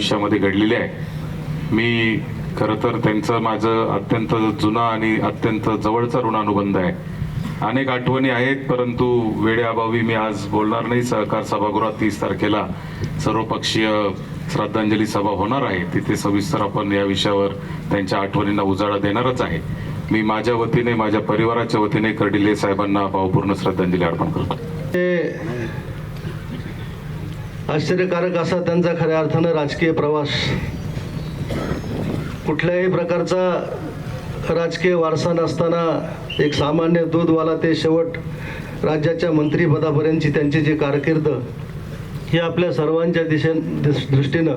आयुष्यामध्ये घडलेली आहे. मी खरं तर त्यांचं माझं अत्यंत जुना आणि अत्यंत जवळचा ऋण अनुबंध आहे. अनेक आठवणी आहेत परंतु वेळेअभावी मी आज बोलणार नाही. सहकार सभागृहात तीस तारखेला सर्वपक्षीय श्रद्धांजली सभा होणार आहे. तिथे सविस्तर आपण या विषयावर त्यांच्या आठवणींना उजाळा देणारच आहे. मी माझ्या वतीने माझ्या परिवाराच्या वतीने कर्डिले साहेबांना भावपूर्ण श्रद्धांजली अर्पण करतो. आश्चर्यकारक असा त्यांचा खऱ्या अर्थानं राजकीय प्रवास. कुठल्याही प्रकारचा राजकीय वारसा नसताना एक सामान्य दूधवाला ते शेवट राज्याच्या मंत्रीपदापर्यंतची त्यांची जी कारकीर्द ही आपल्या सर्वांच्या दिशे दृष्टीनं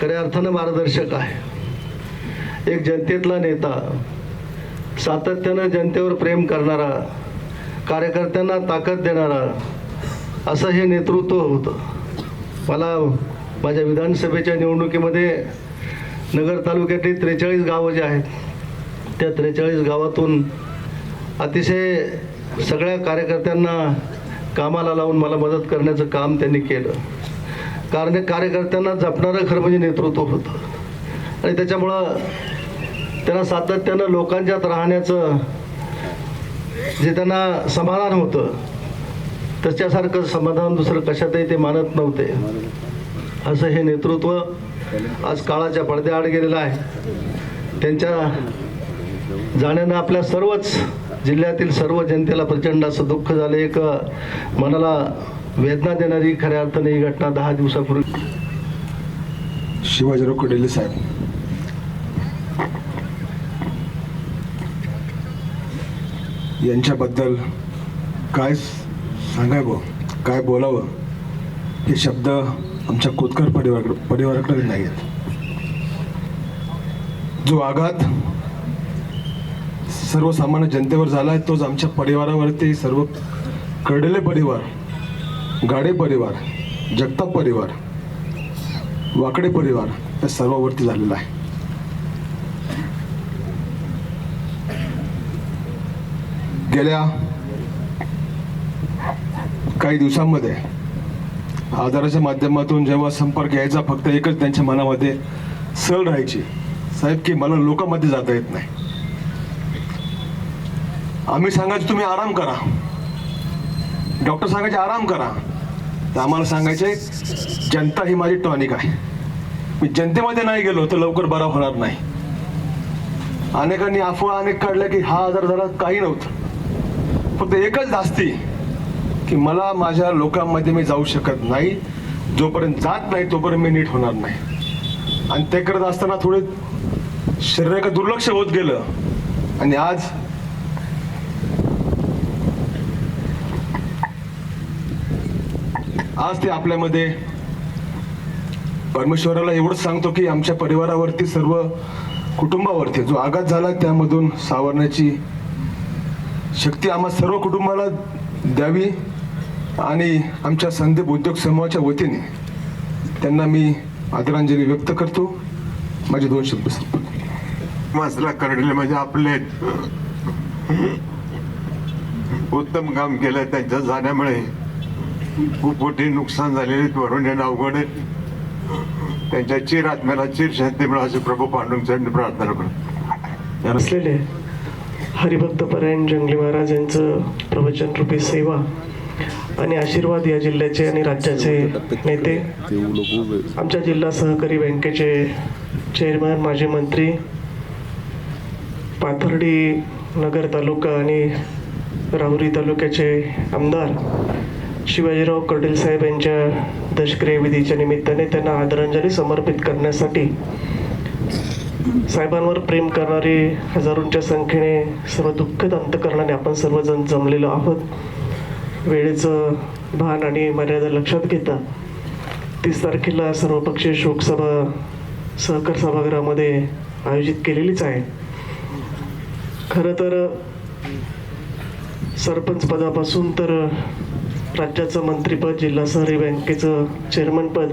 खऱ्या अर्थानं मार्गदर्शक आहे. एक जनतेतला नेता सातत्यानं जनतेवर प्रेम करणारा कार्यकर्त्यांना ताकद देणारा असं हे नेतृत्व होतं. मला माझ्या विधानसभेच्या निवडणुकीमध्ये नगर तालुक्यातली त्रेचाळीस गावं जे आहेत त्या त्रेचाळीस गावातून अतिशय सगळ्या कार्यकर्त्यांना कामाला लावून मला मदत करण्याचं काम त्यांनी केलं. कारण कार्यकर्त्यांना जपणारं खरं म्हणजे नेतृत्व होतं. आणि त्याच्यामुळं त्यांना सातत्यानं लोकांच्यात राहण्याचं जे त्यांना समाधान होतं त्याच्यासारखं समाधान दुसरं कशातही ते मानत नव्हते. असं हे नेतृत्व आज काळाच्या पडद्याआड गेलेलं आहे. त्यांच्या जाण्यानं आपल्या सर्वच जिल्ह्यातील सर्व जनतेला प्रचंड असं दुःख झालं. एक मनाला वेदना देणारी खऱ्या अर्थाने ही घटना दहा दिवसापूर्वी. शिवाजीराव कडेले साहेब. यांच्याबद्दल काय सांगावं? काय बोलावं? हे शब्द आमच्या कोतकर परिवार परिवाराकडे नाही आहेत. जो आघात सर्वसामान्य जनतेवर झाला आहे तोच आमच्या परिवारावरती सर्व कडले परिवार गाडे परिवार जगताप परिवार वाकडे परिवार या सर्वावरती झालेला आहे. गेल्या काही दिवसांमध्ये आधाराच्या माध्यमातून जेव्हा संपर्क यायचा फक्त एकच त्यांच्या मनामध्ये सल राहायची. साहेब की मला लोकांमध्ये जाता येत नाही. आम्ही सांगायचं तुम्ही आराम करा. डॉक्टर सांगायचे आराम करा. तर आम्हाला सांगायचे जनता ही माझी टॉनिक आहे. मी जनतेमध्ये नाही गेलो तर लवकर बरा होणार नाही. अनेकांनी अफवा अनेक काढल्या की हा आजार झाला काही नव्हतं. फक्त एकच धास्ती. की मला माझ्या लोकांमध्ये मी जाऊ शकत नाही. जोपर्यंत जात नाही तोपर्यंत मी नीट होणार नाही. आणि ते करत असताना थोडे शरीराकडे दुर्लक्ष होत गेलं. आणि आज आज ते आपल्यामध्ये परमेश्वराला एवढंच सांगतो की आमच्या परिवारावरती सर्व कुटुंबावरती जो आघात झाला त्यामधून सावरण्याची शक्ती आम्हा सर्व कुटुंबाला द्यावी. आणि आमच्या संदीप उद्योग समूहाच्या वतीने त्यांना मी आदरांजली व्यक्त करतो. माझे दोन शब्द संपले मसला करडले म्हणजे आपले उत्तम काम केलं त्यांच्या जाण्यामुळे खूप मोठी नुकसान झालेले वरून येणं अवघड आहे. त्यांच्या चिर आत्म्याला चिर शांती मिळा असे प्रभू पांडुंग प्रार्थना करतो. असलेले हरिभक्त परायण जंगली महाराज यांचं प्रवचन रूपी सेवा आणि आशीर्वाद या जिल्ह्याचे आणि राज्याचे नेते. आमच्या जिल्हा सहकारी बँकेचे चेअरमॅन माजी मंत्री पाथर्डी नगर तालुका आणि राहुरी तालुक्याचे आमदार शिवाजीराव कर्डिल साहेब यांच्या दशक्रियविधीच्या निमित्ताने त्यांना आदरांजली समर्पित करण्यासाठी साहेबांवर प्रेम करणारी हजारोंच्या संख्येने सर्व दुःखद अंतकरणाने आपण सर्वजण जमलेलो आहोत. वेळेचं भान आणि मर्यादा लक्षात घेता तीस तारखेला सर्वपक्षीय शोकसभा सहकार सभागृहामध्ये आयोजित केलेलीच आहे. खरं तर सरपंच पदापासून तर राज्याचं मंत्रीपद जिल्हा सहकारी बँकेचं चेअरमनपद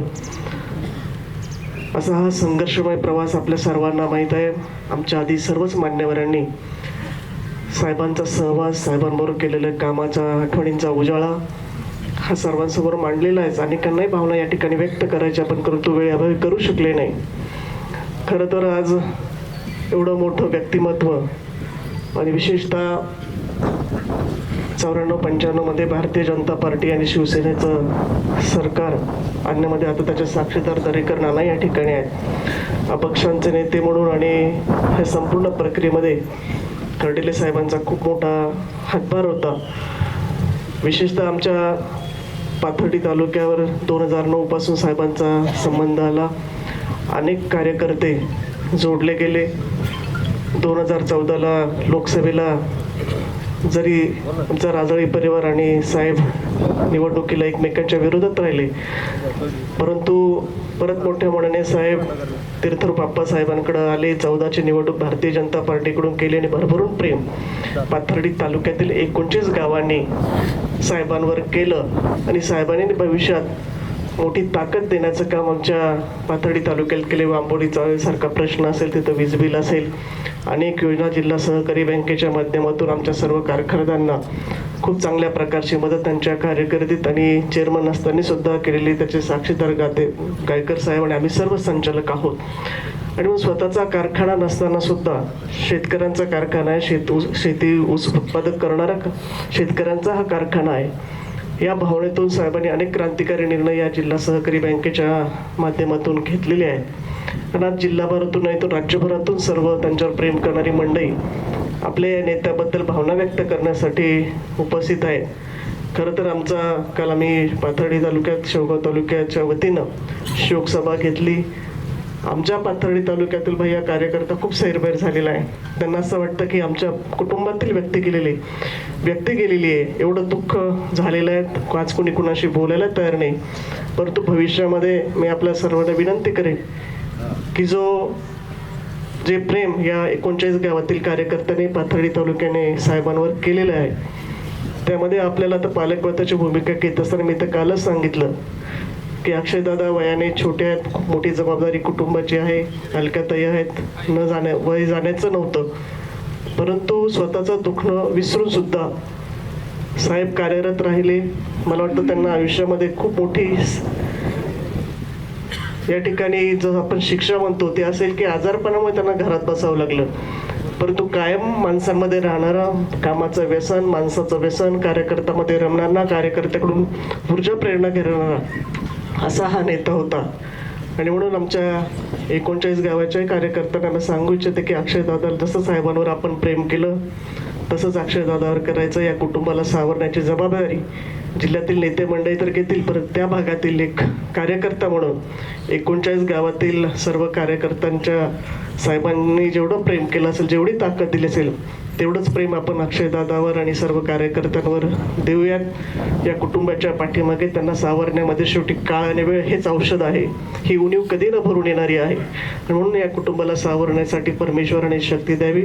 असा हा संघर्षमय प्रवास आपल्या सर्वांना माहीत आहे. आमच्या आधी सर्वच मान्यवरांनी साहेबांचा सहवास साहेबांबरोबर केलेल्या कामाचा आठवणींचा उजाळा हा सर्वांसमोर मांडलेला आहे. अनेकांनाही भावना या ठिकाणी व्यक्त करायच्या पण वेळ अभावी करू शकले नाही. खरं तर आज एवढं मोठं व्यक्तिमत्व आणि विशेषतः चौऱ्याण्णव पंच्याण्णवमध्ये भारतीय जनता पार्टी आणि शिवसेनेचं सरकार आणण्यामध्ये आता त्याच्या साक्षीदार दरेकर नाना या ठिकाणी आहेत. अपक्षांचे नेते म्हणून आणि ह्या संपूर्ण प्रक्रियेमध्ये कर्डिले साहेबांचा खूप मोठा हातभार होता. विशेषतः आमच्या पाथर्डी तालुक्यावर दोन हजार नऊपासून साहेबांचा संबंध आला. अनेक कार्यकर्ते जोडले गेले. दोन हजार चौदाला लोकसभेला जरी आमचा राजळी परिवार आणि साहेब निवडणुकीला एकमेकांच्या विरोधात राहिले. परंतु परत मोठ्या मनाने साहेब तीर्थर बाप्पा साहेबांकडे आले चौदाची निवडणूक भारतीय जनता पार्टीकडून केली आणि भरभरून प्रेम. पाथर्डी तालुक्यातील एकोणतीस गावांनी साहेबांवर केलं आणि साहेबांनी भविष्यात मोठी ताकद देण्याचं काम आमच्या पाथर्डी तालुक्यात केले. आंबोलीचा सारखा प्रश्न असेल तिथं वीज बिल असेल अनेक योजना जिल्हा सहकारी बँकेच्या माध्यमातून आमच्या सर्व कारखानदारांना खूप चांगल्या प्रकारची मदत त्यांच्या कार्यकर्तीत आणि चेअरमन असताना सुद्धा केलेली त्याचे साक्षीदार गाते गायकर साहेब आणि आम्ही सर्व संचालक आहोत. आणि मग स्वतःचा कारखाना नसताना सुद्धा शेतकऱ्यांचा कारखाना आहे. शेत ऊस शेती ऊस उत्पादक करणारा शेतकऱ्यांचा हा कारखाना आहे. या भावनेतून साहेबांनी अनेक क्रांतिकारी निर्णय या जिल्हा सहकारी बँकेच्या माध्यमातून घेतलेले आहेत. आणि आज जिल्हाभरातून नाही तर राज्यभरातून सर्व त्यांच्यावर प्रेम करणारी मंडळी आपल्या या नेत्याबद्दल भावना व्यक्त करण्यासाठी उपस्थित आहेत. खरं तर आमचा काल आम्ही पाथर्डी तालुक्यात शेवगाव तालुक्याच्या वतीनं शोकसभा घेतली. आमच्या पाथर्डी तालुक्यातील भैया कार्यकर्ता खूप सैरभैर झालेला आहे. त्यांना असं वाटतं की आमच्या कुटुंबातील व्यक्ती गेलेली व्यक्ती गेलेली आहे. एवढं दुःख झालेलं आहे. आज कोणी कुणाशी बोलायला तयार नाही. परंतु भविष्यामध्ये मी आपल्या सर्वांना विनंती करेन की जो जे प्रेम या एकोणचाळीस गावातील कार्यकर्त्यांनी पाथर्डी तालुक्याने साहेबांवर केलेलं आहे त्यामध्ये आपल्याला तर पालकवताची भूमिका घेत असताना मी तर कालच सांगितलं की अक्षयदादा वयाने छोटे आहेत खूप मोठी जबाबदारी कुटुंबाची आहे हलक्यातही आहेत न जाण्या वय जाण्याचं नव्हतं. परंतु स्वतःचं दुखणं विसरून सुद्धा साहेब कार्यरत राहिले. मला वाटतं त्यांना आयुष्यामध्ये खूप मोठी या ठिकाणी जर आपण शिक्षा म्हणतो ते असेल की आजारपणामुळे त्यांना घरात बसावं लागलं. परंतु कायम माणसांमध्ये राहणारा कामाचं व्यसन माणसाचं व्यसन कार्यकर्त्यामध्ये रमणारा कार्यकर्त्याकडून ऊर्जा प्रेरणा घेणारा असा हा नेता होता. आणि म्हणून आमच्या एकोणचाळीस गावाच्या कार्यकर्त्यांना सांगू इच्छिते की अक्षयदादा जसं साहेबांवर आपण प्रेम केलं तसंच अक्षयदादावर करायचं या कुटुंबाला सावरण्याची जबाबदारी जिल्ह्यातील नेते मंडळी तर घेतील परत त्या भागातील एक कार्यकर्ता म्हणून एकोणचाळीस गावातील सर्व कार्यकर्त्यांच्या साहेबांनी जेवढं प्रेम केलं असेल जेवढी ताकद दिली असेल तेवढंच प्रेम आपण अक्षयदादावर आणि सर्व कार्यकर्त्यांवर देऊयात. या कुटुंबाच्या पाठीमागे त्यांना सावरण्यामध्ये शेवटी काळ आणि वेळ हेच औषध आहे. ही उणीव कधी न भरून येणारी आहे. म्हणून या कुटुंबाला सावरण्यासाठी परमेश्वराने शक्ती द्यावी.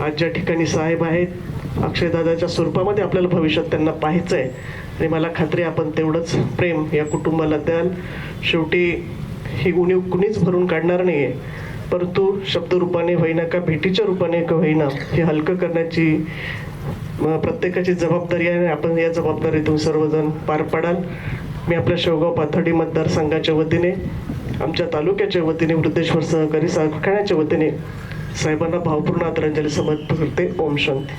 आज ज्या ठिकाणी साहेब आहेत अक्षयदादाच्या स्वरूपामध्ये आपल्याला भविष्यात त्यांना पाहायचं आहे आणि मला खात्री आपण तेवढंच प्रेम या कुटुंबाला द्याल. शेवटी ही उणीव कुणीच भरून काढणार नाही आहे परंतु शब्दरूपाने होईना का भेटीच्या रूपाने का होईना हे हलकं करण्याची प्रत्येकाची जबाबदारी आहे आपण या जबाबदारीतून सर्वजण पार पाडाल. मी आपल्या शेवगाव पाथर्डी मतदारसंघाच्या वतीने आमच्या तालुक्याच्या वतीने वृद्धेश्वर सहकारी कारखान्याच्या वतीने साहेबांना भावपूर्ण आदरांजली समर्पित करते. ओम शांती.